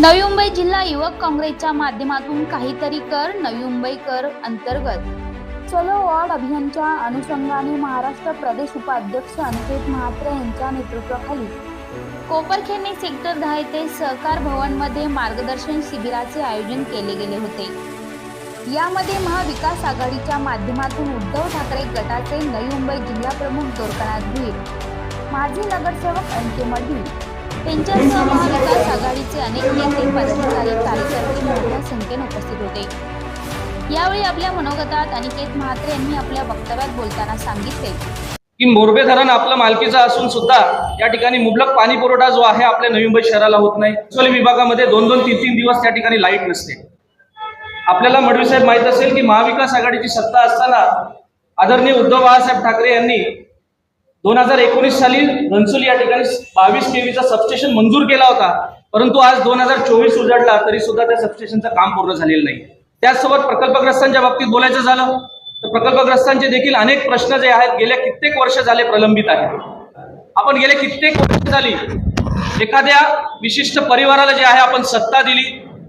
नवी मुंबई जिल्हा युवक काँग्रेसच्या माध्यमातून काहीतरी कर नवी मुंबई कर अंतर्गत. चलो वॉर्ड अभियानच्या अनुषंगाने महाराष्ट्र प्रदेश उपाध्यक्ष अनिकेत म्हात्रे यांच्या नेतृत्वाखाली. कोपरखेडणे सेक्टर दहा येथे सहकार भवनमध्ये मार्गदर्शन शिबिराचे आयोजन केले गेले होते. यामध्ये महाविकास आघाडीच्या माध्यमातून उद्धव ठाकरे गटाचे नवी मुंबई जिल्हा प्रमुख दोरकनाथ भीर माजी नगरसेवक अंके मढी त्यांच्यासह महाविकास आघाडीचे अनेक नेते पदाधिकारी कार्यकर्ते मोठ्या संख्येने उपस्थित होते. यावेळी आपल्या मनोगतात अनिकेत म्हात्रे यांनी आपल्या वक्तव्यात बोलताना सांगितले. की मोरबे धरण आपलं मालकीचं असून सुद्धा या ठिकाणी मुबलक पाणी पुरवठा जो आहे आपल्या नवी मुंबई शहराला होत नाही. सोली विभागामध्ये दोन दोन तीन तीन दिवस त्या ठिकाणी लाइट नसते. आपल्याला मडवी साहेब माहीत असेल की महाविकास आघाडीची सत्ता असताना आदरणीय उद्धव बाळासाहेब ठाकरे यांनी दोन हजार एकोणीस साली घनसोली या ठिकाणी बावीस केवीचा सबस्टेशन मंजूर केला होता. परंतु आज दोन हजार चोवीस उजाडला तरी सुद्धा त्या सबस्टेशनचं काम पूर्ण झालेलं नाही. त्याचसोबत प्रकल्पग्रस्तांच्या बाबतीत बोलायचं झालं तर प्रकल्पग्रस्तांचे देखील अनेक प्रश्न जे आहेत गेल्या कित्येक वर्ष झाले प्रलंबित आहेत. आपण गेले कित्येक वर्ष झाली एखाद्या विशिष्ट परिवाराला जे आहे आपण सत्ता दिली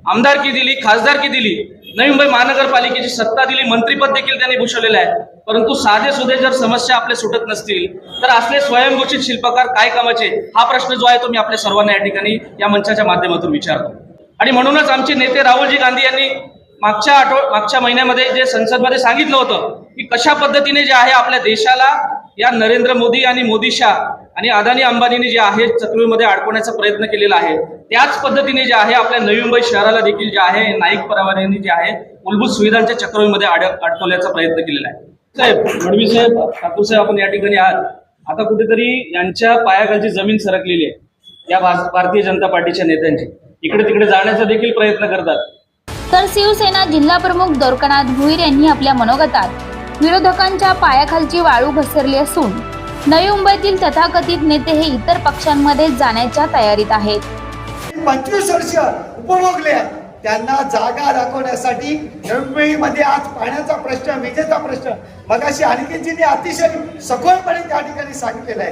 आमदारकी दिली खासदारकी दिली नवी मुंबई महानगरपालिकेची सत्ता दिली मंत्रीपद देखील त्यांनी भूषवलेलं आहे. परंतु साधे सुधे जर समस्या आपले सुटत नसतील तर असले स्वयंघोषित शिल्पकार काय कामाचे? हा प्रश्न जो आहे तो मी आपल्या सर्वांना या ठिकाणी या मंचाच्या माध्यमातून विचारतो. आणि म्हणूनच आमचे नेते राहुलजी गांधी यांनी मागच्या आठव मागच्या महिन्यामध्ये जे संसदमध्ये सांगितलं होतं की कशा पद्धतीने जे आहे आपल्या देशाला या नरेंद्र मोदी आणि मोदी शाह आणि अदानी अंबानीने जे आहे चक्रीमध्ये अडकवण्याचा प्रयत्न केलेला आहे त्याच पद्धतीने जे आहे आपल्या नवी मुंबई शहराला देखील जे आहे नाईक परिवारांनी जे आहे मूलभूत सुविधांच्या चक्रवीमध्ये अड प्रयत्न केलेला आहे. साहेब मडवी साहेब ठाकूर साहेब आपण या ठिकाणी आहात. आता कुठेतरी यांच्या पायाखालची जमीन सरकलेली आहे. या भारतीय जनता पार्टीच्या नेत्यांची. इकडे तिकडे जाण्याचा देखील प्रयत्न करतात. तर शिवसेना जिल्हा प्रमुख दोरकनाथ भुईर यांनी आपल्या मनोगतात विरोधकांच्या पायाखालची वाळू घसरली असून नवी मुंबईतील तथाकथित नेते हे इतर पक्षांमध्ये जाण्याच्या तयारीत आहेत. पंचवीस वर्ष उपभोगले आहेत. त्यांना जागा दाखवण्यासाठी मुंबईमध्ये आज पाण्याचा प्रश्न विजेचा प्रश्न. मगाशी आणखीजींनी अतिशय सखोलपणे त्या ठिकाणी सांगितलेलं आहे.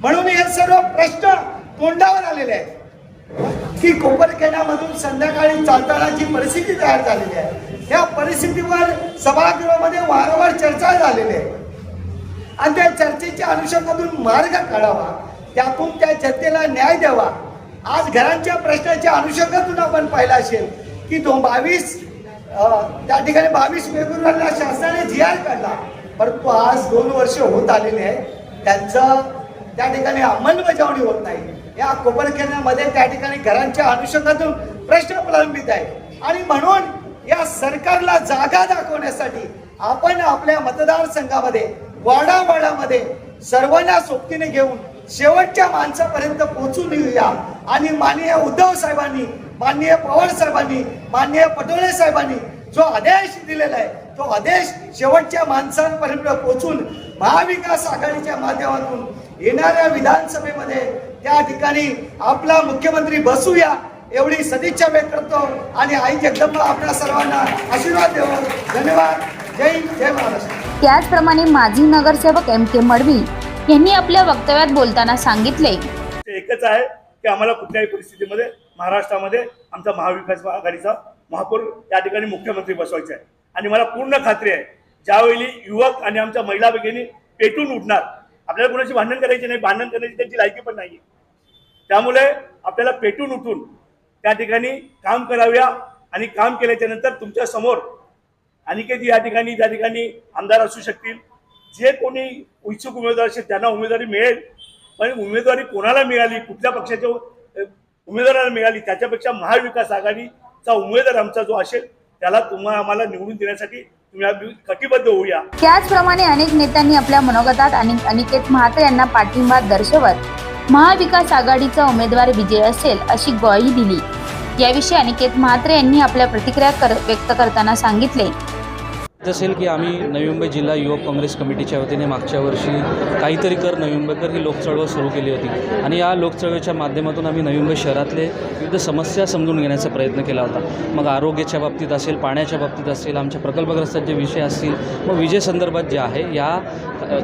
म्हणून हे सर्व प्रश्न तोंडावर आलेले आहेत. की कोपरखेड्यामधून संध्याकाळी चालतानाची परिस्थिती तयार झालेली आहे या परिस्थितीवर सभागृहामध्ये वारंवार चर्चा झालेली आहे. आणि त्या चर्चेच्या अनुषंगातून मार्ग काढावा. त्यातून त्या चर्चेला न्याय द्यावा. आज घरांच्या प्रश्नाच्या अनुषंगातून आपण पाहिलं असेल की तो बावीस त्या ठिकाणी बावीस फेब्रुवारीला शासनाने जी आर काढला. परंतु आज दोन वर्ष होत आलेले आहे त्यांचं त्या ठिकाणी अंमलबजावणी होत नाही. या कोपरखेड्यामध्ये त्या ठिकाणी घरांच्या अनुषंगातून प्रश्न प्रलंबित आहे आणि म्हणून या सरकारला जागा दाखवण्यासाठी आपण आपल्या मतदारसंघामध्ये वाडावाडामध्ये सर्वांना सोबतीने घेऊन शेवटच्या माणसापर्यंत पोहोचून येऊया. आणि माननीय उद्धव साहेबांनी माननीय पवार साहेबांनी माननीय पटोले साहेबांनी जो आदेश दिलेला आहे तो आदेश शेवटच्या माणसांपर्यंत पोहोचून महाविकास आघाडीच्या माध्यमातून येणाऱ्या विधानसभेमध्ये त्या ठिकाणी आपला मुख्यमंत्री बसूया एवढी सदिच्छा व्यक्त करतो. आणि आई जगदंबा आपल्या सर्वांना आशीर्वाद देऊ. धन्यवाद. जय जय महाराष्ट्र. त्याचप्रमाणे माजी नगरसेवक एम के मडवी यांनी आपल्या वक्तव्यात बोलताना सांगितले. ते एकच आहे की आम्हाला कुठल्याही परिस्थितीमध्ये महाराष्ट्रामध्ये आमचा महाविकास आघाडीचा महापौर या ठिकाणी मुख्यमंत्री बसवायचा आहे. आणि मला पूर्ण खात्री आहे ज्यावेळी युवक आणि आमच्या महिला भगिनी पेटून उठणार आपल्याला कुणाची भांडण करायची नाही भांडण करण्याची त्यांची लायकी पण नाही त्यामुळे आपल्याला पेटून उठून त्या ठिकाणी काम कराव्या आणि काम केल्याच्यानंतर तुमच्यासमोर अनिकेत या ठिकाणी त्या ठिकाणी आमदार असू शकतील जे कोणी इच्छुक उमेदवार असेल त्यांना उमेदवारी मिळेल. पण उमेदवारी कोणाला मिळाली कुठल्या पक्षाच्या उमेदवाराला मिळाली त्याच्यापेक्षा महाविकास आघाडीचा उमेदवार आमचा जो असेल त्याला तुम्हाला आम्हाला निवडून देण्यासाठी कटिबद्ध होऊया. त्याचप्रमाणे अनेक नेत्यांनी आपल्या मनोगतात आणि अनिकेत महाते यांना पाठिंबा दर्शवत महाविकास आघाडीचा उमेदवार विजय असेल अशी ग्वाही दिली. याविषयी अनिकेत म्हात्रे यांनी आपल्या प्रतिक्रिया कर, व्यक्त करताना सांगितले. असेल की आम्ही नवी मुंबई जिल्हा युवक काँग्रेस कमिटीच्या वतीने मागच्या वर्षी काहीतरी कर नवी मुंबईकर ही लोकचळवळ सुरू केली होती. आणि या लोकचळवळीच्या माध्यमातून आम्ही नवी मुंबई शहरातले विविध समस्या समजून घेण्याचा प्रयत्न केला होता. मग आरोग्याच्या बाबतीत असेल पाण्याच्या बाबतीत असेल आमच्या प्रकल्पग्रस्तात जे विषय असतील मग विजेसंदर्भात जे आहे या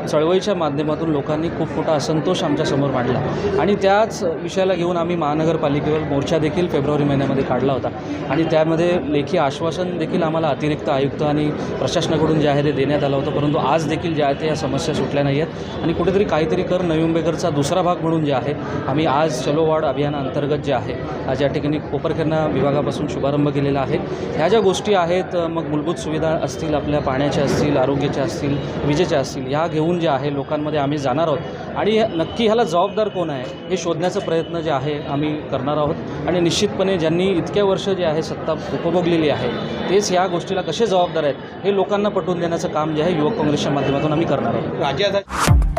चळवळीच्या माध्यमातून लोकांनी खूप मोठा असंतोष आमच्यासमोर मांडला. आणि त्याच विषयाला घेऊन आम्ही महानगरपालिकेवर मोर्चा देखील फेब्रुवारी महिन्यामध्ये काढला होता. आणि त्यामध्ये लेखी आश्वासन देखील आम्हाला अतिरिक्त आयुक्त आणि प्रशासनाकडून जे आहे ते देण्यात आलं होतं. परंतु आज देखील ज्या आहे ते या समस्या सुटल्या नाही आहेत आणि कुठेतरी काहीतरी कर नवींबेकरचा दुसरा भाग म्हणून जे आहे आम्ही आज चलोवाढ अभियानाअंतर्गत जे आहे आज या ठिकाणी कोपरखेरणा विभागापासून शुभारंभ केलेला आहे. ह्या ज्या गोष्टी आहेत मग मूलभूत सुविधा असतील आपल्या पाण्याच्या असतील आरोग्याच्या असतील विजेच्या असतील ह्या घेऊन जे आहे लोकांमध्ये आम्ही जाणार आहोत. आणि नक्की ह्याला जबाबदार कोण आहे हे शोधण्याचा प्रयत्न जे आहे आम्ही करणार आहोत. आणि निश्चितपणे ज्यांनी इतक्या वर्ष जे आहे सत्ता उपभोगलेली आहे तेच ह्या गोष्टीला कसे जबाबदार आहेत हे लोकांना पटवून देण्याचं काम जे आहे युवक काँग्रेसच्या माध्यमातून आम्ही करणार आहोत. राज्यात